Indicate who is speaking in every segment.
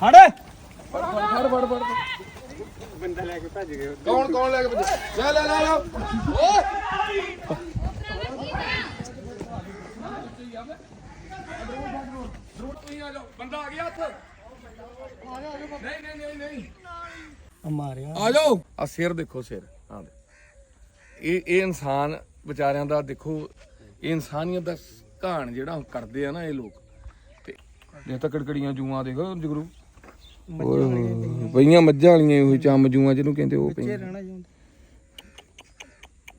Speaker 1: ਹੜ
Speaker 2: ਫੜ ਫੜ ਫੜ ਬੰਦਾ ਲੈ ਕੇ ਭੱਜ ਗਿਆ ਕੌਣ ਕੌਣ ਲੈ ਕੇ ਭੱਜ ਲੈ ਲੈ ਲੈ ਲੈ। ਓਏ। ਬੰਦਾ ਆ ਗਿਆ ਹੱਥ ਨਹੀਂ ਨਹੀਂ ਨਹੀਂ ਨਹੀਂ
Speaker 1: ਮਾਰਿਆ।
Speaker 2: ਆ ਜਾਓ। ਆ ਸਿਰ ਦੇਖੋ ਸਿਰ। ਦੇ ਇਹ ਇਹ ਇਨਸਾਨ ਵਿਚਾਰਿਆਂ ਦਾ ਦੇਖੋ ਇਹ ਇਨਸਾਨੀਅਤ ਦਾ ਘਾਣ ਜਿਹੜਾ ਕਰਦੇ ਆ ਨਾ ਇਹ ਲੋਕ। ਤੇ ਇਹ ਤਾਂ ਕੜਕੜੀਆਂ ਜੂਆਂ ਦੇਖੋ ਜਗਰੂ ਪਈਆਂ ਮੱਝਾਂ ਵਾਲੀਆਂ ਉਹ ਚੰਮ ਜੂਆਂ ਜਿਹਨੂੰ ਕਹਿੰਦੇ ਉਹ ਪਈਆਂ।
Speaker 1: ਰਹਿਣਾ ਜੀ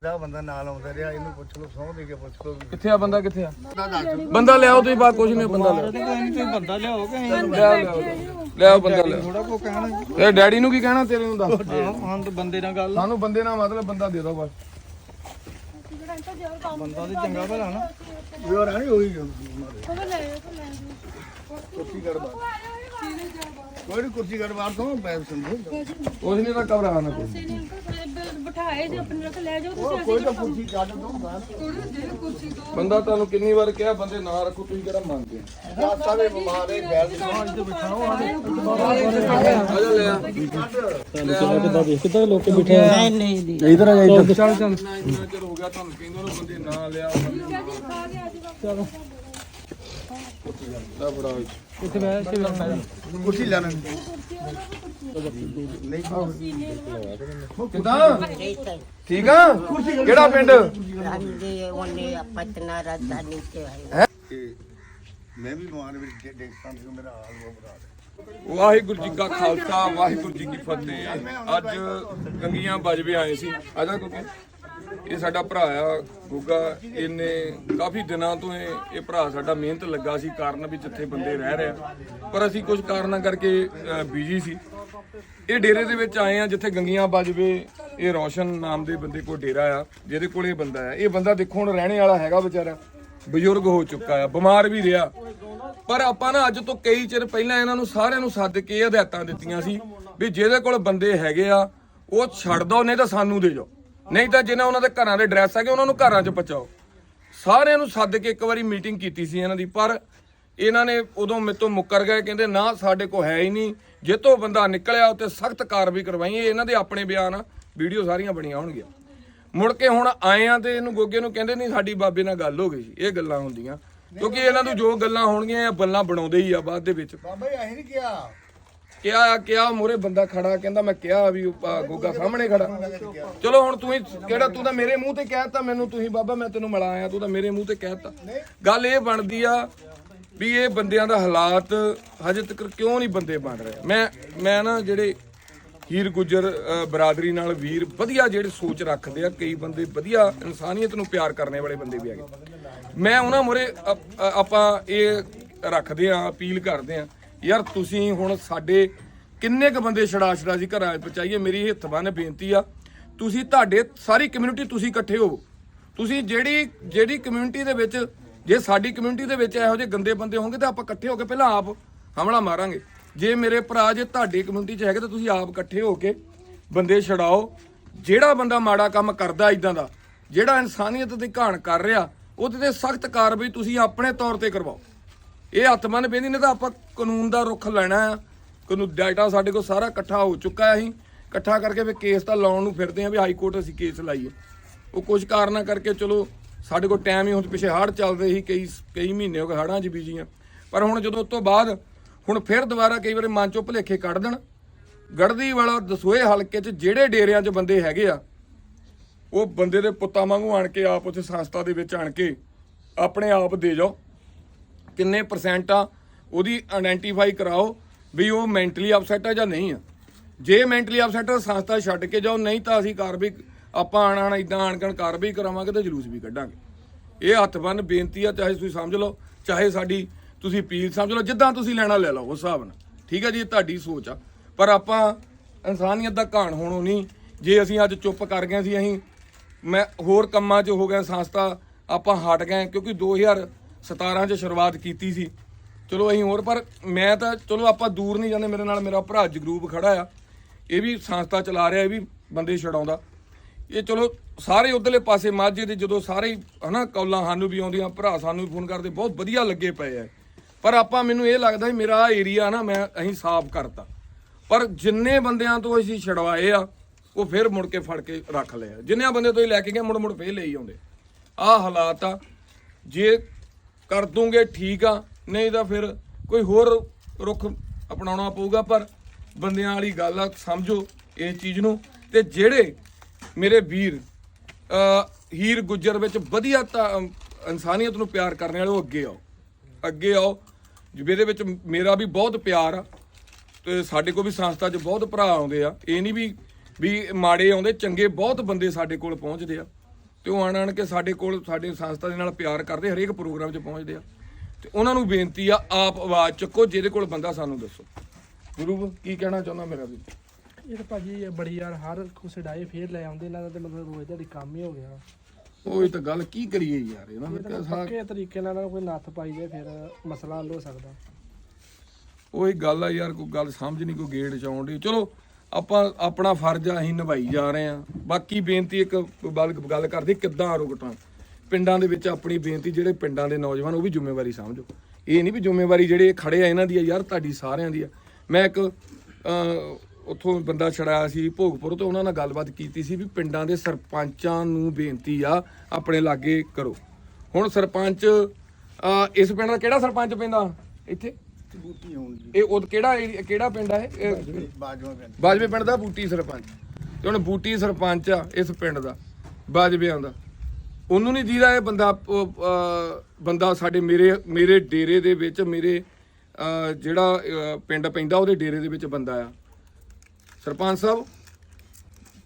Speaker 3: ਦਾ ਬੰਦਾ ਨਾਲ ਆਉਂਦਾ ਰਿਹਾ ਇਹਨੂੰ ਪੁੱਛ ਲਓ ਸੌਂ ਦੇ ਕੇ ਪੁੱਛ ਲਓ
Speaker 2: ਕਿੱਥੇ ਆ ਬੰਦਾ ਕਿੱਥੇ ਆ? ਬੰਦਾ ਲਿਆਓ ਤੁਸੀਂ ਬਾਅਦ ਕੁਝ ਨਹੀਂ ਬੰਦਾ ਲਿਆਓ।
Speaker 1: ਬੰਦਾ
Speaker 2: ਲਿਆਓ ਲਿਆਓ ਲਿਆਓ ਬੰਦਾ ਲਿਆਓ।
Speaker 1: ਥੋੜਾ ਕੋ ਕਹਿਣਾ
Speaker 2: ਤੇ ਡੈਡੀ ਨੂੰ ਕੀ ਕਹਿਣਾ ਤੇਰੇ ਨੂੰ ਦੱਸ।
Speaker 1: ਹਾਂ ਤਾਂ ਬੰਦੇ ਨਾਲ ਗੱਲ
Speaker 2: ਸਾਨੂੰ ਬੰਦੇ ਨਾਲ ਮਤਲਬ ਬੰਦਾ ਦੇ ਦਿਓ ਬਸ।
Speaker 1: ਬੰਦਾ ਤੇ ਚੰਗਾ ਭਲਾ ਨਾ।
Speaker 3: ਹੋਈ ਕੋਈ ਨੀ ਕੁਰਸੀ ਕਰ ਬਾਹਰ ਤੋਂ ਪੈਸੇ ਸੰਭੋ।
Speaker 2: ਕੁਝ ਨਹੀਂ ਤਾਂ ਘਬਰਾਣਾ ਕੋਈ।
Speaker 4: ਬਿਠਾਏ ਜੇ ਆਪਣੇ ਨਾਲ ਲੈ ਜਾਓ ਤੁਸੀਂ
Speaker 3: ਕੋਈ ਤਾਂ ਕੁਰਸੀ ਕੱਢ ਦੋ
Speaker 2: ਬੰਦਾ ਤੁਹਾਨੂੰ ਕਿੰਨੀ ਵਾਰ ਕਿਹਾ ਬੰਦੇ ਨਾ ਰੱਖੋ ਤੁਸੀਂ ਕਿਹੜਾ ਮੰਨਦੇ ਆ
Speaker 3: ਰਾਸਤਾ ਦੇ ਬਿਮਾਰ ਹੈ ਬੈਲ ਦੇ
Speaker 1: ਕਿੱਦਾਂ ਦੇਖ ਕਿੱਦਾਂ ਲੋਕ ਬਿਠੇ ਨਹੀਂ ਨਹੀਂ ਨਹੀਂ। ਇਧਰ ਆ ਜਾ ਇੱਧਰ। ਚੱਲ ਚੱਲ
Speaker 2: ਇੰਨਾ ਚਿਰ ਹੋ ਗਿਆ ਤੁਹਾਨੂੰ ਕਹਿੰਦੇ ਨੂੰ ਬੰਦੇ ਨਾ ਲਿਆ।
Speaker 1: ਚਲੋ।
Speaker 2: ਲੈ
Speaker 1: ਕਿੱਥੇ ਬੈ ਕੇ ਬੈ
Speaker 3: ਕੁਰਸੀ ਲੈਣਾ
Speaker 2: ਕਿਦਾਂ ਠੀਕ ਆ ਕਿਹੜਾ ਪਿੰਡ?
Speaker 5: ਰਾਂਝੇ ਉਹਨੇ ਪਤਨਾ ਰਾਜਧਾਨੀ ਤੇ ਹੈ?
Speaker 3: ਮੈਂ ਵੀ ਬਿਮਾਰ ਵਿੱਚ ਦੇਖਦਾ ਸੀ ਮੇਰਾ ਹਾਲ ਉਹ ਬਰਾ
Speaker 2: ਵਾਹਿਗੁਰੂ ਜੀ ਕਾ ਖਾਲਸਾ ਵਾਹਿਗੁਰੂ ਜੀ ਕੀ ਫਤਿਹ। ਅੱਜ ਗੰਗੀਆਂ ਬਜਵੇ ਆਏ ਸੀ। ਆਦਾ ਕੋਈ ਇਹ ਸਾਡਾ ਭਰਾ ਆ, ਗੁੱਗਾ। ਇਹਨੇ ਕਾਫੀ ਦਿਨਾਂ ਤੋਂ ਇਹ ਇਹ ਭਰਾ ਸਾਡਾ ਮਿਹਨਤ ਲੱਗਾ ਸੀ, ਕਾਰਨ ਵੀ ਜਿੱਥੇ ਬੰਦੇ ਰਹਿ ਰਿਹਾ ਪਰ ਅਸੀਂ ਕੁਝ ਕਾਰਨਾਂ ਕਰਕੇ ਬਿਜ਼ੀ ਸੀ। ਇਹ ਡੇਰੇ ਦੇ ਵਿੱਚ ਆਏ ਆ, ਜਿੱਥੇ ਗੰਗੀਆਂ ਬਜਵੇ ਇਹ ਰੌਸ਼ਨ ਨਾਮ ਦੇ ਬੰਦੇ ਕੋਲ ਡੇਰਾ ਆ, ਜਿਹਦੇ ਕੋਲ ਇਹ ਬੰਦਾ ਆ। ਇਹ ਬੰਦਾ ਦੇਖੋ, ਹੁਣ ਰਹਿਣੇ ਵਾਲਾ ਹੈਗਾ ਵਿਚਾਰਾ, ਬਜ਼ੁਰਗ ਹੋ ਚੁੱਕਾ ਆ, ਬਿਮਾਰ ਵੀ ਰਿਹਾ। ਪਰ ਆਪਾਂ ਨਾ ਅੱਜ ਤੋਂ ਕਈ ਚਿਰ ਪਹਿਲਾਂ ਇਹਨਾਂ ਨੂੰ ਸਾਰਿਆਂ ਨੂੰ ਸੱਦ ਕੇ ਇਹ ਹਦਾਇਤਾਂ ਦਿੱਤੀਆਂ ਸੀ ਵੀ ਜਿਹਦੇ ਕੋਲ ਬੰਦੇ ਹੈਗੇ ਆ, ਉਹ ਛੱਡ ਦੋ, ਨਹੀਂ ਤਾਂ ਸਾਨੂੰ ਦੇ ਜਾਓ। ਨਹੀਂ ਤਾਂ ਜਿਹਨਾਂ ਉਹਨਾਂ ਦੇ ਘਰਾਂ ਦੇ ਐਡਰੈਸ ਹੈਗੇ, ਉਹਨਾਂ ਨੂੰ ਘਰਾਂ 'ਚ ਪਹੁੰਚਾਓ। ਸਾਰਿਆਂ ਨੂੰ ਸੱਦ ਕੇ ਇੱਕ ਵਾਰੀ ਮੀਟਿੰਗ ਕੀਤੀ ਸੀ ਇਹਨਾਂ ਦੀ, ਪਰ ਇਹਨਾਂ ਨੇ ਉਦੋਂ ਮੇਰੇ ਤੋਂ ਮੁੱਕਰ ਗਏ, ਕਹਿੰਦੇ ਨਾ ਸਾਡੇ ਕੋਲ ਹੈ ਹੀ ਨਹੀਂ। ਜੇ ਤੋਂ ਬੰਦਾ ਨਿਕਲਿਆ ਉੱਤੇ ਸਖਤ ਕਾਰਵਾਈ ਕਰਵਾਈ, ਇਹ ਇਹਨਾਂ ਦੇ ਆਪਣੇ ਬਿਆਨ ਆ, ਵੀਡੀਓ ਸਾਰੀਆਂ ਬਣੀਆਂ ਹੋਣਗੀਆਂ। ਮੁੜ ਕੇ ਹੁਣ ਆਏ ਆ ਤੇ ਇਹਨੂੰ ਗੋਗੇ ਨੂੰ ਕਹਿੰਦੇ, ਨਹੀਂ, ਸਾਡੀ ਬਾਬੇ ਨਾਲ ਗੱਲ ਹੋ ਗਈ ਸੀ। ਇਹ ਗੱਲਾਂ ਹੁੰਦੀਆਂ। ਕਿਉਂਕਿ ਇਹਨਾਂ ਨੂੰ ਜੋ ਗੱਲਾਂ ਹੋਣਗੀਆਂ, ਇਹ ਗੱਲਾਂ ਬਣਾਉਂਦੇ ਹੀ ਆ ਬਾਅਦ ਦੇ ਵਿੱਚ।
Speaker 3: ਬਾਬਾ ਜੀ, ਅਸੀਂ ਨਹੀਂ ਕਿਹਾ।
Speaker 2: ਕਿਹਾ ਆ ਕਿਹਾ ਮੋਰੇ ਬੰਦਾ ਖੜਾ, ਕਹਿੰਦਾ ਮੈਂ ਕਿਹਾ ਵੀ ਉਹ ਆ ਗੋਗਾ ਸਾਹਮਣੇ ਖੜਾ। ਚਲੋ ਹੁਣ ਤੂੰ ਹੀ ਕਿਹੜਾ, ਤੂੰ ਤਾਂ ਮੇਰੇ ਮੂੰਹ ਤੇ ਕਹਿਤਾ ਮੈਨੂੰ ਤੁਸੀਂ ਬਾਬਾ, ਮੈਂ ਤੈਨੂੰ ਮਿਲਾ ਆਇਆ, ਤੂੰ ਤਾਂ ਮੇਰੇ ਮੂੰਹ ਤੇ ਕਹਿਤਾ ਗੱਲ ਇਹ ਬਣਦੀ ਆ ਵੀ ਇਹ ਬੰਦਿਆਂ ਦਾ ਹਾਲਾਤ ਹਜੇ ਤੱਕ ਕਿਉਂ ਨਹੀਂ ਬੰਦੇ ਬਣ ਰਹੇ? ਮੈਂ ਮੈਂ ਨਾ ਜਿਹੜੇ ਹੀਰ ਗੁੱਜਰ ਬਰਾਦਰੀ ਨਾਲ ਵੀਰ ਵਧੀਆ ਜਿਹੜੇ ਸੋਚ ਰੱਖਦੇ ਆ, ਕਈ ਬੰਦੇ ਵਧੀਆ ਇਨਸਾਨੀਅਤ ਨੂੰ ਪਿਆਰ ਕਰਨੇ ਵਾਲੇ ਬੰਦੇ ਵੀ ਹੈਗੇ। ਮੈਂ ਉਹਨਾਂ ਮੁਰੇ ਆਪਾਂ ਇਹ ਰੱਖਦੇ ਆ, ਅਪੀਲ ਕਰਦੇ ਆ ਯਾਰ ਤੁਸੀਂ ਹੁਣ ਸਾਡੇ ਕਿੰਨੇ ਕ ਬੰਦੇ ਛੜਾ ਛੜਾ ਸੀ ਘਰਾਂ 'ਚ ਪਹੁੰਚਾਈਏ? ਮੇਰੀ ਹਿੱਥ ਬੰਨ ਬੇਨਤੀ ਆ। ਤੁਸੀਂ ਤੁਹਾਡੇ ਸਾਰੀ ਕਮਿਊਨਿਟੀ ਤੁਸੀਂ ਇਕੱਠੇ ਹੋਵੋ। ਤੁਸੀਂ ਜਿਹੜੀ ਜਿਹੜੀ ਕਮਿਊਨਿਟੀ ਦੇ ਵਿੱਚ, ਜੇ ਸਾਡੀ ਕਮਿਊਨਿਟੀ ਦੇ ਵਿੱਚ ਇਹੋ ਜਿਹੇ ਗੰਦੇ ਬੰਦੇ ਹੋਣਗੇ ਤਾਂ ਆਪਾਂ ਇਕੱਠੇ ਹੋ ਕੇ ਪਹਿਲਾਂ ਆਪ ਹਮਲਾ ਮਾਰਾਂਗੇ। ਜੇ ਮੇਰੇ ਭਰਾ, ਜੇ ਤੁਹਾਡੀ ਕਮਿਊਨਿਟੀ 'ਚ ਹੈਗੇ ਤਾਂ ਤੁਸੀਂ ਆਪ ਇਕੱਠੇ ਹੋ ਕੇ ਬੰਦੇ ਛਡਾਓ। ਜਿਹੜਾ ਬੰਦਾ ਮਾੜਾ ਕੰਮ ਕਰਦਾ ਇਦਾਂ ਦਾ, ਜਿਹੜਾ ਇਨਸਾਨੀਅਤ ਦੀ ਘਾਣ ਕਰ ਰਿਹਾ, ਉਹਦੇ ਤੇ ਸਖਤ ਕਾਰਵਾਈ ਤੁਸੀਂ ਆਪਣੇ ਤੌਰ ਤੇ ਕਰਵਾਓ। ਇਹ ਹੱਥ ਮੰਨ ਪੈਂਦੀ ਨੇ ਤਾਂ ਆਪਾਂ ਕਾਨੂੰਨ ਦਾ ਰੁਖ ਲੈਣਾ ਆ। ਕਾਨੂੰਨ ਡਾਟਾ ਸਾਡੇ ਕੋਲ ਸਾਰਾ ਇਕੱਠਾ ਹੋ ਚੁੱਕਾ ਹੈ ਅਸੀਂ। ਇਕੱਠਾ ਕਰਕੇ ਫਿਰ ਕੇਸ ਤਾਂ ਲਾਉਣ ਨੂੰ ਫਿਰਦੇ ਆ ਵੀ ਹਾਈ ਕੋਰਟ ਅਸੀਂ ਕੇਸ ਲਾਈਏ। ਉਹ ਕੁਝ ਕਾਰਨਾਂ ਕਰਕੇ ਚਲੋ, ਸਾਡੇ ਕੋਲ ਟਾਈਮ ਹੀ ਹੁਣ ਪਿੱਛੇ ਹੜ੍ਹ ਚੱਲਦੇ ਸੀ, ਕਈ ਕਈ ਮਹੀਨੇ ਹੋ ਗਏ ਹੜ੍ਹਾਂ 'ਚ ਬੀਜੀ ਆ। ਪਰ ਹੁਣ ਜਦੋਂ ਉਸ ਤੋਂ ਬਾਅਦ, ਹੁਣ ਫਿਰ ਦੁਬਾਰਾ ਕਈ ਵਾਰੀ ਮਨ ਚੋਂ ਭੁਲੇਖੇ ਕੱਢ ਦੇਣ। ਗੜਦੀ ਵਾਲਾ ਦਸੋਏ ਹਲਕੇ 'ਚ ਜਿਹੜੇ ਡੇਰਿਆਂ 'ਚ ਬੰਦੇ ਹੈਗੇ ਆ, ਉਹ ਬੰਦੇ ਦੇ ਪੁੱਤਾਂ ਵਾਂਗੂ ਆਣ ਕੇ ਆਪ ਉੱਥੇ ਸੰਸਥਾ ਦੇ ਵਿੱਚ ਆਣ ਕੇ ਆਪਣੇ ਆਪ ਦੇ ਜਾਓ। ਕਿੰਨੇ ਪਰਸੈਂਟ ਆ, ਉਹਦੀ ਆਇਡੈਂਟੀਫਾਈ ਕਰਾਓ ਵੀ ਉਹ ਮੈਂਟਲੀ ਅਪਸੈਟ ਆ ਜਾਂ ਨਹੀਂ ਆ। ਜੇ ਮੈਂਟਲੀ ਅਪਸੈਟ ਆ, ਸੰਸਥਾ ਛੱਡ ਕੇ ਜਾਓ, ਨਹੀਂ ਤਾਂ ਅਸੀਂ ਕਾਰਵਾਈ ਆਪਾਂ ਆਣ ਆਣ ਇਦਾਂ ਆਣਕਣ ਕਾਰਵਾਈ ਕਰਾਵਾਂਗੇ ਤੇ ਜਲੂਸ ਵੀ ਕੱਢਾਂਗੇ। ਇਹ ਹੱਥ ਬੰਨ ਬੇਨਤੀ ਆ, ਚਾਹੇ ਤੁਸੀਂ ਸਮਝ ਲਓ, ਚਾਹੇ ਸਾਡੀ ਤੁਸੀਂ ਅਪੀਲ ਸਮਝ ਲਓ, ਜਿੱਦਾਂ ਤੁਸੀਂ ਲੈਣਾ ਲੈ ਲਓ, ਉਸ ਹਿਸਾਬ ਨਾਲ। ਠੀਕ ਹੈ ਜੀ, ਇਹ ਤੁਹਾਡੀ ਸੋਚ ਆ। ਪਰ ਆਪਾਂ ਇਨਸਾਨੀਅਤ ਦਾ ਘਾਣ ਹੋਣੋਂ ਨਹੀਂ। ਜੇ ਅਸੀਂ ਅੱਜ ਚੁੱਪ ਕਰ ਗਏ ਸੀ, ਅਸੀਂ ਮੈਂ ਹੋਰ ਕੰਮਾਂ 'ਚ ਹੋ ਗਿਆ, ਸੰਸਥਾ ਆਪਾਂ ਹਟ ਗਏ, ਕਿਉਂਕਿ 2017 'ਚ ਸ਼ੁਰੂਆਤ ਕੀਤੀ ਸੀ। ਚਲੋ ਅਸੀਂ ਹੋਰ, ਪਰ ਮੈਂ ਤਾਂ, ਚਲੋ ਆਪਾਂ ਦੂਰ ਨਹੀਂ ਜਾਂਦੇ, ਮੇਰੇ ਨਾਲ ਮੇਰਾ ਭਰਾ ਜਗਰੂਪ ਖੜਾ ਆ। ਇਹ ਵੀ ਸੰਸਥਾ ਚਲਾ ਰਿਹਾ, ਇਹ ਵੀ ਬੰਦੇ ਛਡਾਉਂਦਾ। ਇਹ ਚਲੋ, ਸਾਰੇ ਉਧਰਲੇ ਪਾਸੇ ਮਾਝੇ ਦੇ ਜਦੋਂ ਸਾਰੇ ਹੀ ਹਨਾ, ਕੌਲਾਂ ਸਾਨੂੰ ਵੀ ਆਉਂਦੀਆਂ, ਭਰਾ ਸਾਨੂੰ ਵੀ ਫੋਨ ਕਰਦੇ, ਬਹੁਤ ਵਧੀਆ ਲੱਗੇ ਪਏ ਆ। ਪਰ ਆਪਾਂ, ਮੈਨੂੰ ਇਹ ਲੱਗਦਾ ਵੀ ਮੇਰਾ ਏਰੀਆ ਨਾ ਮੈਂ ਅਸੀਂ ਸਾਫ਼ ਕਰਤਾ। ਪਰ ਜਿੰਨੇ ਬੰਦਿਆਂ ਤੋਂ ਅਸੀਂ ਛਡਵਾਏ ਆ, ਉਹ ਫਿਰ ਮੁੜ ਕੇ ਫੜ ਕੇ ਰੱਖ ਲਿਆ ਜਿੰਨਿਆਂ ਬੰਦੇ ਤੋਂ ਹੀ ਲੈ ਕੇ ਗਏ ਮੁੜ ਮੁੜ ਫੇਰ ਲਈ ਆਉਂਦੇ। ਆਹ ਹਾਲਾਤ ਆ। ਜੇ ਕਰ ਦੂੰਗੇ ਠੀਕ ਆ। ਨਹੀਂ ਤਾਂ ਫਿਰ ਕੋਈ ਹੋਰ ਰੁਖ ਅਪਣਾਉਣਾ ਪਊਗਾ ਪਰ ਬੰਦਿਆਂ ਵਾਲੀ ਗੱਲ ਆ ਸਮਝੋ ਇਸ ਚੀਜ਼ ਨੂੰ। ਤੇ ਜਿਹੜੇ ਮੇਰੇ ਵੀਰ ਹੀਰ ਗੁੱਜਰ ਵਿੱਚ ਵਧੀਆ ਤਾਂ, ਇਨਸਾਨੀਅਤ ਨੂੰ ਪਿਆਰ ਕਰਨ ਵਾਲੇ ਉਹ ਅੱਗੇ ਆਓ। ਅੱਗੇ ਆਓ। ਜਿਹਦੇ ਵਿੱਚ ਮੇਰਾ ਵੀ ਬਹੁਤ ਪਿਆਰ ਆ ਤੇ ਸਾਡੇ ਕੋਲ ਵੀ ਸੰਸਥਾ 'ਚ ਬਹੁਤ ਭਰਾ ਆਉਂਦੇ ਆ। ਇਹ ਨਹੀਂ ਵੀ ਵੀ ਮਾੜੇ ਆਉਂਦੇ ਚੰਗੇ ਬਹੁਤ ਬੰਦੇ ਸਾਡੇ ਕੋਲ ਪਹੁੰਚਦੇ ਆ। ਤੇ ਉਹ ਆਣ ਆਣ ਕੇ ਸਾਡੇ ਕੋਲ ਸਾਡੇ ਸੰਸਥਾ ਦੇ ਨਾਲ ਪਿਆਰ ਕਰਦੇ ਹਰੇਕ ਪ੍ਰੋਗਰਾਮ 'ਚ ਪਹੁੰਚਦੇ ਆ। ਤੇ ਉਹਨਾਂ ਨੂੰ ਬੇਨਤੀ ਆ ਆਪ ਆਵਾਜ਼ ਚੱਕੋ ਜਿਹਦੇ ਕੋਲ ਬੰਦਾ ਸਾਨੂੰ ਦੱਸੋ। ਗੁਰੂ ਕੀ ਕਹਿਣਾ ਚਾਹੁੰਦਾ ਮੇਰਾ ਵੀ
Speaker 1: ਇਹ ਤਾਂ ਭਾਜੀ ਇਹ ਬੜੀ ਯਾਰ ਹਰ ਕੁਛ ਡਾਏ ਫੇਰ ਲੈ ਆਉਂਦੇ ਇਹਨਾਂ ਦਾ ਤੇ ਮਤਲਬ ਰੋਜ਼ ਦਾ ਕੰਮ ਹੀ ਹੋ ਗਿਆ।
Speaker 2: ਉਹ ਇਹ ਤਾਂ ਗੱਲ ਕੀ ਕਰੀਏ ਯਾਰ ਇਹਨਾਂ
Speaker 1: ਇਹ
Speaker 2: ਦਾ
Speaker 1: ਤਾਂ
Speaker 2: ਕਿਆ ਸਾ-
Speaker 1: ਪੱਕੇ ਤਰੀਕੇ ਨਾਲ ਕੋਈ ਨੱਥ ਪਾਈ ਜਾਏ ਫਿਰ ਮਸਲਾ ਹੱਲ ਹੋ ਸਕਦਾ।
Speaker 2: ਉਹ ਹੀ ਗੱਲ ਆ ਯਾਰ ਕੋਈ ਗੱਲ ਸਮਝ ਨਹੀਂ ਕੋਈ ਗੇੜ ਚ ਡਈ। ਚਲੋ ਆਪਾਂ ਆਪਣਾ ਫਰਜ਼ ਅਸੀਂ ਨਿਭਾਈ ਜਾ ਰਹੇ ਆ ਬਾਕੀ ਬੇਨਤੀ ਇੱਕ ਗੱਲ ਗੱਲ ਕਰਦੇ, ਕਿੱਦਾਂ ਰੁਕਟਾਂ? ਪਿੰਡਾਂ ਦੇ ਵਿੱਚ ਆਪਣੀ ਬੇਨਤੀ, ਜਿਹੜੇ ਪਿੰਡਾਂ ਦੇ ਨੌਜਵਾਨ, ਉਹ ਵੀ ਜ਼ਿੰਮੇਵਾਰੀ ਸਮਝੋ। ਇਹ ਨਹੀਂ ਵੀ ਜ਼ਿੰਮੇਵਾਰੀ ਜਿਹੜੇ ਖੜੇ ਆ, ਇਹਨਾਂ ਦੀ ਆ, ਯਾਰ ਤੁਹਾਡੀ ਸਾਰਿਆਂ ਦੀ ਆ। ਮੈਂ ਇੱਕ ਉੱਥੋਂ ਬੰਦਾ ਛੜਾਇਆ ਸੀ ਭੋਗਪੁਰ ਤੋਂ, ਉਹਨਾਂ ਨਾਲ ਗੱਲਬਾਤ ਕੀਤੀ ਸੀ ਵੀ ਪਿੰਡਾਂ ਦੇ ਸਰਪੰਚਾਂ ਨੂੰ ਬੇਨਤੀ ਆ, ਆਪਣੇ ਲਾਗੇ ਕਰੋ। ਹੁਣ ਸਰਪੰਚ ਇਸ ਪਿੰਡ ਦਾ ਕਿਹੜਾ ਸਰਪੰਚ ਪੈਂਦਾ? ਇੱਥੇ?
Speaker 3: ਬੂਟੀ ਹੋਣ ਜੀ
Speaker 2: ਇਹ ਉਹ ਕਿਹੜਾ ਏਰੀਆ- ਕਿਹੜਾ ਪਿੰਡ ਆ ਇਹ? ਇਹ
Speaker 3: ਬਾਜਵਾ ਪਿੰਡ।
Speaker 2: ਬਾਜਵੇ ਪਿੰਡ ਦਾ ਬੂਟੀ ਸਰਪੰਚ। ਤੇ ਹੁਣ ਬੂਟੀ ਸਰਪੰਚ ਆ ਇਸ ਪਿੰਡ ਦਾ ਬਾਜਵਿਆਂ ਦਾ। ਉਹਨੂੰ ਨਹੀਂ ਦੀਦਾ ਇਹ ਬੰਦਾ ਉਹ, ਅਹ, ਬੰਦਾ ਸਾਡੇ ਮੇਰੇ ਮੇਰੇ ਡੇਰੇ ਦੇ ਵਿੱਚ ਮੇਰੇ ਅਹ, ਜਿਹੜਾ ਅਹ, ਪਿੰਡ ਪੈਂਦਾ ਉਹਦੇ ਡੇਰੇ ਦੇ ਵਿੱਚ ਬੰਦਾ ਆ। ਸਰਪੰਚ ਸਾਹਿਬ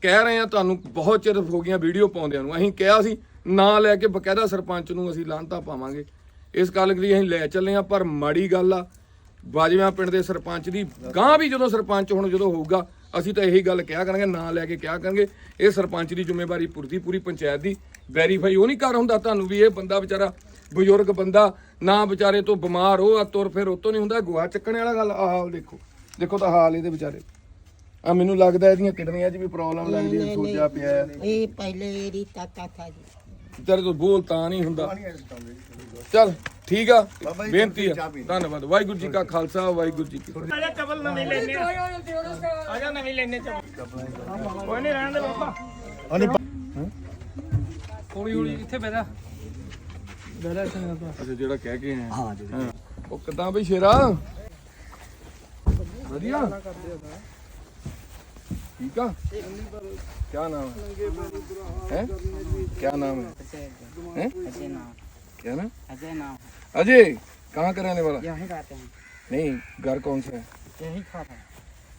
Speaker 2: ਕਹਿ ਰਹੇ ਆ ਤੁਹਾਨੂੰ ਬਹੁਤ ਚਿਰ ਹੋ ਗਈਆਂ ਵੀਡੀਓ ਪਾਉਂਦਿਆਂ ਨੂੰ। ਅਸੀਂ ਕਿਹਾ ਸੀ ਨਾਂ ਲੈ ਕੇ ਬਕਾਇਦਾ ਸਰਪੰਚ ਨੂੰ ਅਸੀਂ ਲਾਂਤਾ ਪਾਵਾਂਗੇ। ਇਸ ਗੱਲ ਲਈ ਅਸੀਂ ਲੈ ਚੱਲੇ ਆ ਪਰ ਮਾੜੀ ਗੱਲ ਆ ਬਾਜਵਾ ਪਿੰਡ ਦੇ ਸਰਪੰਚ ਦੀ ਗਾਂ ਵੀ ਜਦੋਂ ਸਰਪੰਚ ਹੁਣ ਜਦੋਂ ਹੋਊਗਾ ਅਸੀਂ ਤਾਂ ਇਹੀ ਗੱਲ ਕਿਹਾ ਕਰਾਂਗੇ ਨਾਂ ਲੈ ਕੇ ਕਿਹਾ ਕਰਾਂਗੇ ਇਹ ਸਰਪੰਚ ਦੀ ਜ਼ਿੰਮੇਵਾਰੀ ਪੂਰੀ ਪੂਰੀ ਪੰਚਾਇਤ ਦੀ ਵੈਰੀਫਾਈ ਉਹ ਨਹੀਂ ਕਰ ਹੁੰਦਾ ਤੁਹਾਨੂੰ ਵੀ ਇਹ ਬੰਦਾ ਵਿਚਾਰਾ ਬਜ਼ੁਰਗ ਬੰਦਾ ਨਾ ਵਿਚਾਰੇ ਤੋਂ ਬਿਮਾਰ ਹੋ ਆ ਤੁਰ ਫਿਰ ਉਤੋਂ ਨਹੀਂ ਹੁੰਦਾ ਗੋਹਾ ਚੱਕਣ ਵਾਲਾ ਗੱਲ ਆਹ ਹਾਲ ਦੇਖੋ ਦੇਖੋ ਤਾਂ ਹਾਲ ਇਹਦੇ ਵਿਚਾਰੇ ਆ ਮੈਨੂੰ ਲੱਗਦਾ ਇਹਦੀਆਂ ਕਿਡਨੀਆਂ 'ਚ ਵੀ ਪ੍ਰੋਬਲਮ ਲੱਗਦੀ ਹੈ ਸੋਜਾ ਪਿਆ ਹੈ
Speaker 5: ये पहले एरी तका था जी
Speaker 2: ਤੇਰੇ ਤੋਂ ਬੋਲ ਤਾਂ ਨਹੀਂ ਹੁੰਦਾ। ਚੱਲ ਠੀਕ ਆ।
Speaker 3: ਬਾਬਾ ਜੀ,
Speaker 2: ਬੇਨਤੀ ਆ। ਧੰਨਵਾਦ। ਵਾਹਿਗੁਰੂ ਜੀ ਕਾ ਖਾਲਸਾ ਵਾਹਿਗੁਰੂ ਜੀ ਕੀ ਫਤਿਹ।
Speaker 1: ਹੌਲੀ ਹੌਲੀ ਇੱਥੇ ਬੈਠਾ ਬੈਠਾ
Speaker 2: ਅੱਛਾ ਜਿਹੜਾ ਕਹਿ ਕੇ ਆਇਆ। ਹਾਂ ਜੀ ਉਹ ਕਿਦਾਂ ਬਈ ਸ਼ੇਰਾ? ਵਧੀਆ। टीका क्या नाम है? हैं? क्या नाम है? हैं? क्या नाम?
Speaker 6: अजय नाम
Speaker 2: अजय कहाँ का रहने वाला?
Speaker 6: यहीं रहते हैं
Speaker 2: नहीं घर कौन सा है?
Speaker 6: यहीं खाता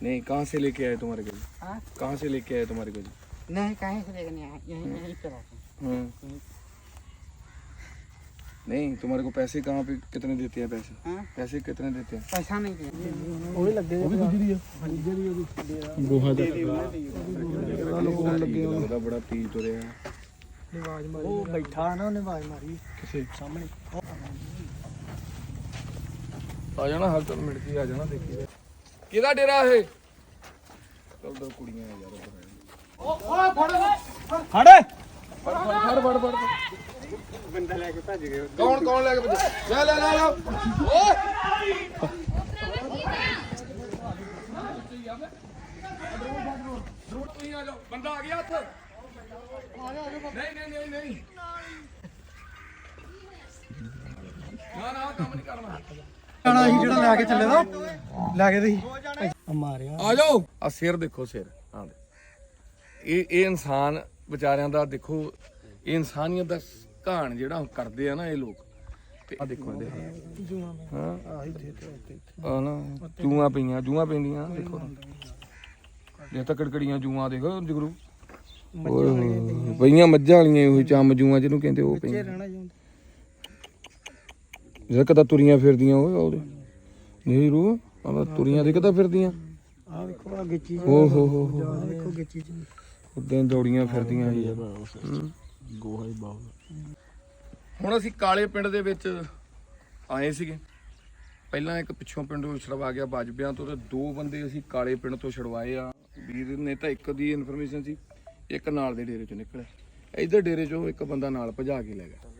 Speaker 2: नहीं कहाँ से लेके आए तुम्हारे घर?
Speaker 6: हाँ?
Speaker 2: कहाँ से लेके आए तुम्हारे घर?
Speaker 6: नहीं कहीं से लेके नहीं आए यहीं यहीं पे रहते हैं।
Speaker 2: हाँ। नहीं तुम्हारे को पैसे कहाँ पे कितने देते हैं पैसे?
Speaker 6: हाँ?
Speaker 2: पैसे कितने देते हैं?
Speaker 6: पैसा नहीं
Speaker 2: लग देते बड़ा
Speaker 1: पी तो रहा वो बैठा ना उन्हें आवाज़
Speaker 2: मारी।
Speaker 1: किसे?
Speaker 2: सामने। आ जाना हर तरफ़ मिल के आ जाना देखिए। किधर डेरा है? कल दो कुड़ियाँ यार ओ
Speaker 1: ओ
Speaker 2: फड़। फड़ फड़ फड़ फड़ फड़। ਕੇ ਭੱਜ ਗਏ ਕੌਣ ਕੌਣ ਲੈ ਕੇ ਭੱਜ ਲੈ ਲੈ ਲੈ ਲੈ। ਓਏ ਜ਼ਰੂਰ ਤੁਸੀਂ ਆ ਜਾਓ ਬੰਦਾ ਆ ਗਿਆ ਉੱਥੇ ਨਹੀਂ ਨਹੀਂ ਨਹੀਂ ਨਹੀਂ ਨਾ ਨਾ ਆਹ ਕੰਮ ਨਹੀਂ ਕਰਨਾ
Speaker 1: ਗਾਣਾ ਸੀ ਜਿਹੜਾ ਲੈ ਕੇ ਚੱਲੇ ਦਾ। ਲੈ ਕੇ ਦੇ ਮਾਰਿਆ
Speaker 2: ਆ ਜਾਓ। ਆ ਸਿਰ ਦੇਖੋ ਸਿਰ। ਇਹ ਇਹ ਇਨਸਾਨ ਵਿਚਾਰਿਆਂ ਦਾ ਦੇਖੋ ਇਹ ਇਨਸਾਨੀਅਤ ਦਾ ਘਾਣ ਜਿਹੜਾ ਉਹ ਕਰਦੇ ਆ ਨਾ ਇਹ ਲੋਕ। ਤੇ ਆ ਦੇਖੋ ਇਹਦੇ ਹਾਂ।
Speaker 1: ਆਹੀ ਦੇ ਤੇ
Speaker 2: ਆ ਨਾ ਜੂਆਂ ਪਈਆਂ ਜੂਆਂ ਪੈਂਦੀਆਂ ਦੇਖੋ। ਇਹ ਤਾਂ ਕੜਕੜੀਆਂ ਜੂਆਂ ਦੇਖੋ ਜਗਰੂ। ਪਈਆਂ। ਮੱਝਾਂ ਵਾਲੀਆਂ ਉਹ ਚੰਮ ਜੂਆਂ ਜਿਹਨੂੰ ਕਹਿੰਦੇ ਉਹ ਪਈਆਂ। ਜਿਹੜਾ ਕਦਾ ਤੁਰੀਆਂ ਫਿਰਦੀਆਂ ਓਏ ਉਹਦੇ। ਨਹੀਂ ਰੂ ਆ ਤੁਰੀਆਂ ਦੇ ਕਦਾ ਫਿਰਦੀਆਂ।
Speaker 1: ਆ ਵੇਖੋ ਆ ਗਿੱਚੀ
Speaker 2: ਓ ਹੋ ਹੋ
Speaker 1: ਵੇਖੋ ਗਿੱਚੀ ਚ
Speaker 2: ਉਦਾਂ ਦੌੜੀਆਂ ਫਿਰਦੀਆਂ ਸੀ
Speaker 1: ਗੋਹਾ ਹੀ ਬਾਹਰ
Speaker 2: ਹੁਣ ਅਸੀਂ ਕਾਲੇ ਪਿੰਡ ਦੇ ਵਿੱਚ ਆਏ ਸੀਗੇ। ਪਹਿਲਾਂ ਇੱਕ ਪਿੱਛੋਂ ਪਿੰਡੋਂ ਛੜਵਾ ਗਿਆ ਬਾਜਬਿਆਂ ਤੋਂ ਤੇ ਦੋ ਬੰਦੇ ਅਸੀਂ ਕਾਲੇ ਪਿੰਡ ਤੋਂ ਛੜਵਾਏ ਆ। ਵੀਰ ਨੇ ਤਾਂ ਇੱਕ ਦੀ ਇਨਫੋਰਮੇਸ਼ਨ ਸੀ, ਇੱਕ ਨਾਲ ਦੇ ਡੇਰੇ ਚੋਂ ਨਿਕਲਿਆ। ਇਧਰ ਡੇਰੇ ਚੋਂ ਇੱਕ ਬੰਦਾ ਨਾਲ ਭਜਾ ਕੇ ਲੈ ਗਿਆ।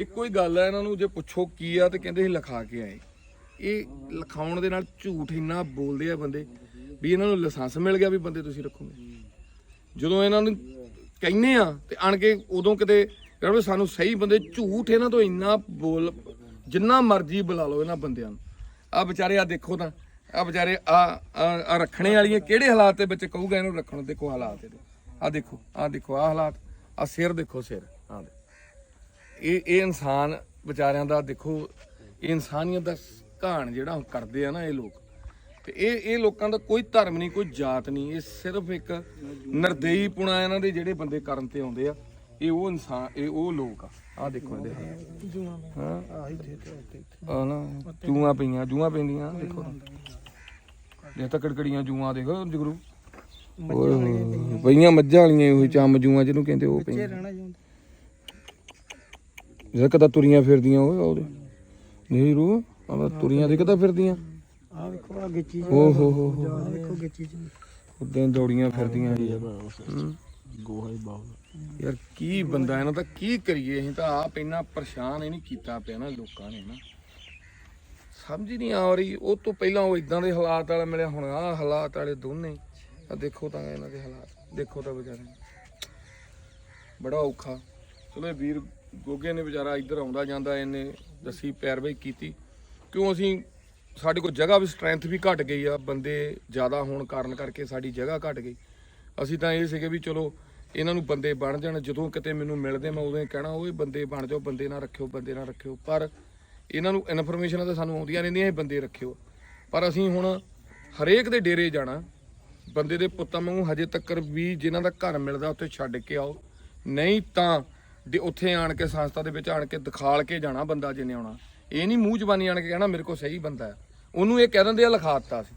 Speaker 2: ਇੱਕੋ ਹੀ ਗੱਲ ਹੈ ਇਹਨਾਂ ਨੂੰ ਜੇ ਪੁੱਛੋ ਕੀ ਆ ਤੇ ਕਹਿੰਦੇ ਸੀ ਲਿਖਾ ਕੇ ਆਏ। ਇਹ ਲਿਖਾਉਣ ਦੇ ਨਾਲ ਝੂਠ ਇੰਨਾ ਬੋਲਦੇ ਆ ਬੰਦੇ ਵੀ ਇਹਨਾਂ ਨੂੰ ਲਾਇਸੈਂਸ ਮਿਲ ਗਿਆ ਵੀ ਬੰਦੇ ਤੁਸੀਂ ਰੱਖੋਗੇ। ਜਦੋਂ ਇਹਨਾਂ ਨੂੰ ਕਹਿੰਨੇ ਆ ਤੇ ਆਣ ਕੇ ਉਦੋਂ ਕਿਤੇ ਕਹਿੰਦੇ ਸਾਨੂੰ ਸਹੀ ਬੰਦੇ ਝੂਠ ਇਹਨਾਂ ਤੋਂ ਇੰਨਾ ਬੋਲ, ਜਿੰਨਾ ਮਰਜ਼ੀ ਬੁਲਾ ਲਓ ਇਹਨਾਂ ਬੰਦਿਆਂ ਨੂੰ। ਆ ਵਿਚਾਰੇ ਆ ਦੇਖੋ ਤਾਂ ਆ ਵਿਚਾਰੇ ਆ ਆ ਰੱਖਣੇ ਵਾਲੀਆਂ ਕਿਹੜੇ ਹਾਲਾਤ ਦੇ ਵਿੱਚ ਕਹੂਗਾ ਇਹਨੂੰ ਰੱਖਣ ਦੇ ਦੇਖੋ ਹਾਲਾਤ ਇਹਦੇ। ਆ ਦੇਖੋ ਆ ਦੇਖੋ ਆ ਹਾਲਾਤ ਆ ਸਿਰ ਦੇਖੋ ਸਿਰ ਆ ਇਹ ਇਹ ਇਨਸਾਨ ਵਿਚਾਰਿਆਂ ਦਾ ਦੇਖੋ ਇਹ ਇਨਸਾਨੀਅਤ ਦਾ ਘਾਣ ਜਿਹੜਾ ਉਹ ਕਰਦੇ ਆ ਨਾ ਇਹ ਲੋਕ। ਤੇ ਇਹ ਇਹ ਲੋਕਾਂ ਦਾ ਕੋਈ ਧਰਮ ਨਹੀਂ, ਕੋਈ ਜਾਤ ਨਹੀਂ। ਇਹ ਸਿਰਫ ਇੱਕ ਨਰਦੇਈ ਪੁਣਾ ਇਹਨਾਂ ਦੇ ਜਿਹੜੇ ਬੰਦੇ ਕਰਨ ਤੇ ਆਉਂਦੇ ਆ। ਇਹ ਉਹ ਇਨਸਾਨ, ਇਹ ਉਹ ਲੋਕ ਆ। ਆ ਦੇਖੋ ਇਹਦੇ ਹਾਲਾਤ ਹਾਂ। ਆ ਨਾ, ਜੂਆਂ ਪਈਆਂ, ਜੂਆਂ ਪੈਂਦੀਆਂ, ਦੇਖੋ। ਇਹ ਤਾਂ ਕੜਕੜੀਆਂ ਜੂਆਂ, ਦੇਖੋ, ਜਗਰੂ। ਓਏ ਪਈਆਂ ਮੱਝਾਂ ਵਾਲੀਆਂ ਉਹੀ ਚੰਮ ਜੂਆਂ ਜਿਹਨੂੰ ਕਹਿੰਦੇ ਉਹ ਪਈਆਂ। ਜਿਹੜਾ ਕਦਾ ਤੁਰੀਆਂ ਫਿਰਦੀਆਂ, ਓਏ, ਉਹਦੇ। ਨਹੀਂ ਰੂ ਆ ਤੁਰੀਆਂ ਦੇ ਕਦਾ ਫਿਰਦੀਆਂ।
Speaker 1: ਆ ਵੇਖੋ ਆ ਗਿੱਚੀ
Speaker 2: ਓ ਹੋ ਹੋ ਹੋ।
Speaker 1: ਆ ਵੇਖੋ ਗਿੱਚੀ ਚ
Speaker 2: ਉਦਾਂ ਹੀ ਦੌੜੀਆਂ ਫਿਰਦੀਆਂ ਜੀ।
Speaker 1: ਗੋਹਾ ਹੀ ਬਹੁਤ
Speaker 2: ਯਾਰ ਕੀ ਬੰਦਾ ਇਹਨਾਂ ਦਾ ਕੀ ਕਰੀਏ? ਅਸੀਂ ਤਾਂ ਆਪ ਇੰਨਾ ਪਰੇਸ਼ਾਨ ਹੀ ਨਹੀਂ ਕੀਤਾ ਪਿਆ ਨਾ ਲੋਕਾਂ ਨੇ ਨਾ। ਸਮਝ ਹੀ ਨਹੀਂ ਆ ਰਹੀ। ਉਹ ਤੋਂ ਪਹਿਲਾਂ ਉਹ ਇਦਾਂ ਦੇ ਹਾਲਾਤ ਵਾਲਾ ਮਿਲਿਆ ਹੁਣ ਆਹ ਹਾਲਾਤ ਵਾਲੇ ਦੋਨੇ। ਆ ਦੇਖੋ ਤਾਂ ਇਹਨਾਂ ਦੇ ਹਾਲਾਤ। ਦੇਖੋ ਤਾਂ ਵਿਚਾਰੇ ਬੜਾ ਔਖਾ। ਚਲੋ ਇਹ ਵੀਰ ਗੋਗੇ ਨੇ ਵਿਚਾਰਾ ਇੱਧਰ ਆਉਂਦਾ ਜਾਂਦਾ ਇਹਨੇ ਦੱਸੀ ਪੈਰਵਾਈ ਕੀਤੀ। ਕਿਉਂ ਅਸੀਂ ਸਾਡੇ ਕੋਲ ਜਗ੍ਹਾ ਵੀ ਸਟਰੈਂਥ ਵੀ ਘਟ ਗਈ ਆ, ਬੰਦੇ ਜ਼ਿਆਦਾ ਹੋਣ ਕਾਰਨ ਕਰਕੇ ਸਾਡੀ ਜਗ੍ਹਾ ਘਟ ਗਈ। ਅਸੀਂ ਤਾਂ ਇਹ ਸੀਗੇ ਵੀ ਚਲੋ, ਇਹਨਾਂ ਨੂੰ ਬੰਦੇ ਬਣ ਜਾਣ, ਜਦੋਂ ਕਿਤੇ ਮੈਨੂੰ ਮਿਲਦੇ ਮੈਂ ਉਦੋਂ ਹੀ ਕਹਿਣਾ, ਓਏ ਬੰਦੇ ਬਣ ਜਾਓ, ਬੰਦੇ ਨਾ ਰੱਖਿਓ, ਬੰਦੇ ਨਾ ਰੱਖਿਓ। ਪਰ ਇਹਨਾਂ ਨੂੰ ਇਨਫੋਰਮੇਸ਼ਨਾਂ ਤਾਂ ਸਾਨੂੰ ਆਉਂਦੀਆਂ ਰਹਿੰਦੀਆਂ ਇਹ ਬੰਦੇ ਰੱਖਿਓ। ਪਰ ਅਸੀਂ ਹੁਣ ਹਰੇਕ ਦੇ ਡੇਰੇ ਜਾਣਾ, ਬੰਦੇ ਦੇ ਪੁੱਤਾਂ ਵਾਂਗੂ ਹਜੇ ਤੱਕ ਵੀ ਜਿਨ੍ਹਾਂ ਦਾ ਘਰ ਮਿਲਦਾ ਉੱਥੇ ਛੱਡ ਕੇ ਆਓ। ਨਹੀਂ ਤਾਂ ਦੇ ਉੱਥੇ ਆਣ ਕੇ ਸੰਸਥਾ ਦੇ ਵਿੱਚ ਆਣ ਕੇ ਦਿਖਾਲ ਕੇ ਜਾਣਾ ਬੰਦਾ ਜਿਹਨੇ ਆਉਣਾ। ਇਹ ਨਹੀਂ ਮੂੰਹ ਜ਼ਬਾਨੀ ਆਣ ਕੇ ਕਹਿਣਾ ਮੇਰੇ ਕੋਲ ਸਹੀ ਬੰਦਾ ਹੈ। ਉਹਨੂੰ ਇਹ ਕਹਿ ਦਿੰਦੇ ਆ ਲਿਖਾਤਾ ਸੀ।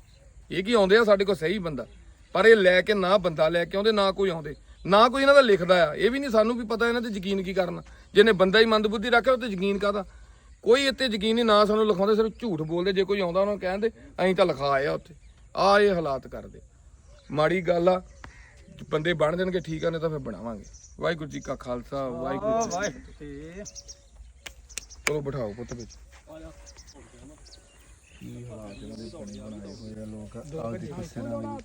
Speaker 2: ਇਹ ਕੀ ਆਉਂਦੇ ਆ ਸਾਡੇ ਕੋਲ ਸਹੀ ਬੰਦਾ? ਪਰ ਇਹ ਲੈ ਕੇ ਨਾ ਬੰਦਾ ਲੈ ਕੇ ਆਉਂਦੇ ਨਾ ਕੋਈ ਆਉਂਦੇ। ਨਾ ਕੋਈ ਇਹਨਾਂ ਦਾ ਲਿਖਦਾ ਆ। ਇਹ ਵੀ ਨਹੀਂ ਸਾਨੂੰ ਵੀ ਪਤਾ ਇਹਨਾਂ ਤੇ ਯਕੀਨ ਕੀ ਕਰਨਾ। ਜਿਹਨੇ ਬੰਦਾ ਹੀ ਮੰਦਬੁੱਧੀ ਰੱਖਿਆ ਉਹ ਤੇ ਯਕੀਨ ਕਾਦਾ ਕੋਈ ਇੱਥੇ ਯਕੀਨ ਨਹੀਂ ਨਾ ਸਾਨੂੰ ਲਿਖਾਉਂਦੇ ਸਿਰਫ ਝੂਠ ਬੋਲਦੇ। ਜੇ ਕੋਈ ਆਉਂਦਾ ਉਹਨਾਂ ਨੂੰ ਕਹਿੰਦੇ ਅਸੀਂ ਤਾਂ ਲਿਖਾ ਆਇਆ ਉੱਥੇ। ਆ ਇਹ ਹਾਲਾਤ ਕਰਦੇ। ਮਾੜੀ ਗੱਲ ਆ ਬੰਦੇ ਬਣ ਜਾਣਗੇ ਠੀਕ ਆ ਨਹੀਂ ਤਾਂ ਫਿਰ ਬਣਾਵਾਂਗੇ। ਵਾਹਿਗੁਰੂ ਜੀ ਕਾ ਖਾਲਸਾ ਵਾਹਿਗੁਰੂ ਜੀ ਕੀ ਫਤਿਹ। ਚਲੋ ਬਿਠਾਓ ਪੁੱਤ ਵਿੱਚ।
Speaker 1: ਕੀ ਹਾਲਾਤ ਇਹਨਾਂ ਦੇ ਬਣੇ ਬਣਾਏ ਹੋਏ ਆ ਲੋਕ। ਆਪ ਦੀ ਕਿਸੇ ਨਾਲ ਵੀ